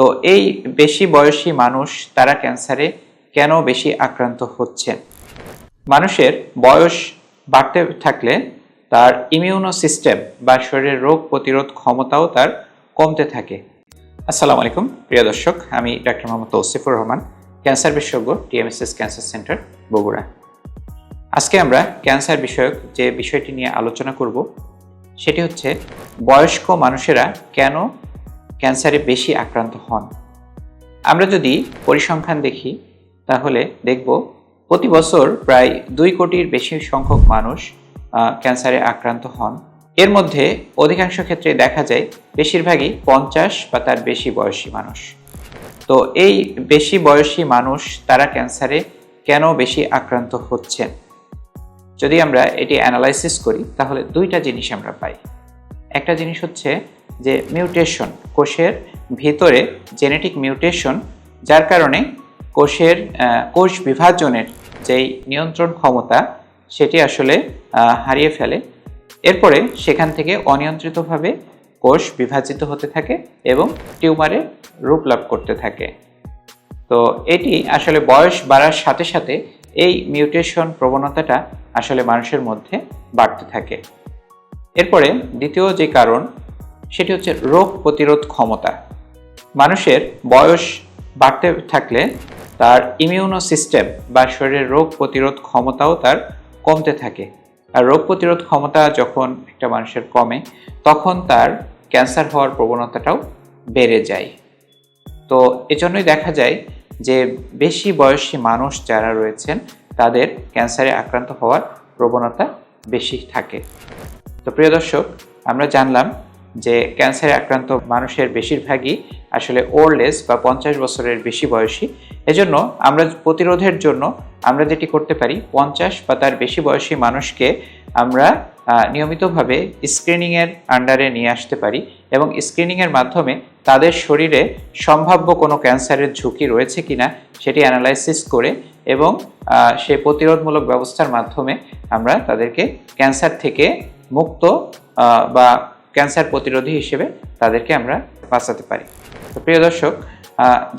তো এই বেশি বয়সী মানুষ তারা ক্যান্সারে কেন বেশি আক্রান্ত হচ্ছেন মানুষের বয়স বাড়তে থাকলে তার ইমিউনো সিস্টেম বা শরীরের রোগ প্রতিরোধ ক্ষমতাও তার কমতে থাকে। আসসালামু আলাইকুম, প্রিয় দর্শক, আমি ডাক্তার মোহাম্মদ তৌসিফুর রহমান, ক্যান্সার বিশেষজ্ঞ, টিএমএসএস ক্যান্সার সেন্টার, বগুড়া। আজকে আমরা ক্যান্সার বিষয়ক যে বিষয়টি নিয়ে আলোচনা করব, সেটি হচ্ছে বয়স্ক মানুষেরা কেন ক্যান্সারে বেশি আক্রান্ত হন। আমরা যদি পরিসংখ্যান দেখি, তাহলে দেখব প্রতি বছর প্রায় দুই কোটির বেশি সংখ্যক মানুষ ক্যান্সারে আক্রান্ত হন। এর মধ্যে অধিকাংশ ক্ষেত্রে দেখা যায় বেশিরভাগই পঞ্চাশ বা তার বেশি বয়সী মানুষ। তো এই বেশি বয়সী মানুষ, তারা ক্যান্সারে কেন বেশি আক্রান্ত হচ্ছেন? যদি আমরা এটি অ্যানালাইসিস করি, তাহলে দুইটা জিনিস আমরা পাই। একটা জিনিস হচ্ছে যে মিউটেশন কোষের ভিতরে জেনেটিক মিউটেশন যার কারণে কোষের কোষ বিভাজনের যেই নিয়ন্ত্রণ ক্ষমতা, সেটি আসলে হারিয়ে ফেলে। এরপরে সেখান থেকে অনিয়ন্ত্রিতভাবে কোষ বিভাজিত হতে থাকে এবং টিউমারে রূপ লাভ করতে থাকে। তো এটি আসলে বয়স বাড়ার সাথে সাথে এই মিউটেশন প্রবণতাটা আসলে মানুষের মধ্যে বাড়তে থাকে। এরপরে দ্বিতীয় যে কারণ সেটি হচ্ছে রোগ প্রতিরোধ ক্ষমতা। মানুষের বয়স বাড়তে থাকলে তার ইমিউনো সিস্টেম বা শরীরের রোগ প্রতিরোধ ক্ষমতাও তার কমতে থাকে। আর রোগ প্রতিরোধ ক্ষমতা যখন একটা মানুষের কমে, তখন তার ক্যান্সার হওয়ার প্রবণতাটাও বেড়ে যায়। তো এজন্যই দেখা যায় যে বেশি বয়সী মানুষ যারা রয়েছেন, তাদের ক্যান্সারে আক্রান্ত হওয়ার প্রবণতা বেশি থাকে। তো প্রিয় দর্শক, আমরা জানলাম যে ক্যান্সারে আক্রান্ত মানুষের বেশিরভাগই আসলে ওল্ড এজ বা পঞ্চাশ বছরের বেশি বয়সী। এজন্য আমরা প্রতিরোধের জন্য আমরা যেটি করতে পারি, পঞ্চাশ বা তার বেশি বয়সী মানুষকে আমরা নিয়মিতভাবে স্ক্রিনিংয়ের আন্ডারে নিয়ে আসতে পারি এবং স্ক্রিনিংয়ের মাধ্যমে তাদের শরীরে সম্ভাব্য কোনো ক্যান্সারের ঝুঁকি রয়েছে কিনা সেটি অ্যানালাইসিস করে এবং সেই প্রতিরোধমূলক ব্যবস্থার মাধ্যমে আমরা তাদেরকে ক্যান্সার থেকে মুক্ত বা ক্যান্সার প্রতিরোধী হিসেবে তাদেরকে আমরা বাঁচাতে পারি। তো প্রিয় দর্শক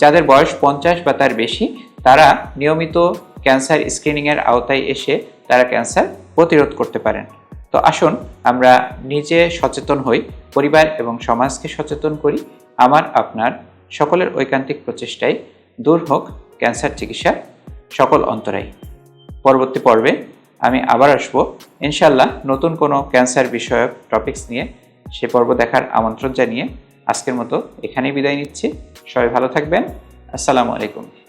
যাদের বয়স পঞ্চাশ বা তার বেশি, তারা নিয়মিত ক্যান্সার স্ক্রিনিংয়ের আওতায় এসে তারা ক্যান্সার প্রতিরোধ করতে পারেন। তো আসুন আমরা নিজে সচেতন হই, পরিবার এবং সমাজকে সচেতন করি। আমার, আপনার সকলের ঐকান্তিক প্রচেষ্টায় দূর হোক ক্যান্সার চিকিৎসার সকল অন্তরায় পরবর্তী পর্বে আমি আবার আসব। ইনশাল্লাহ নতুন কোনো ক্যান্সার বিষয়ক টপিকস নিয়ে সে পর্ব দেখার আমন্ত্রণ জানিয়ে আজকের মতো এখানেই বিদায় নিচ্ছি। সবাই ভালো থাকবেন। আসসালামু আলাইকুম।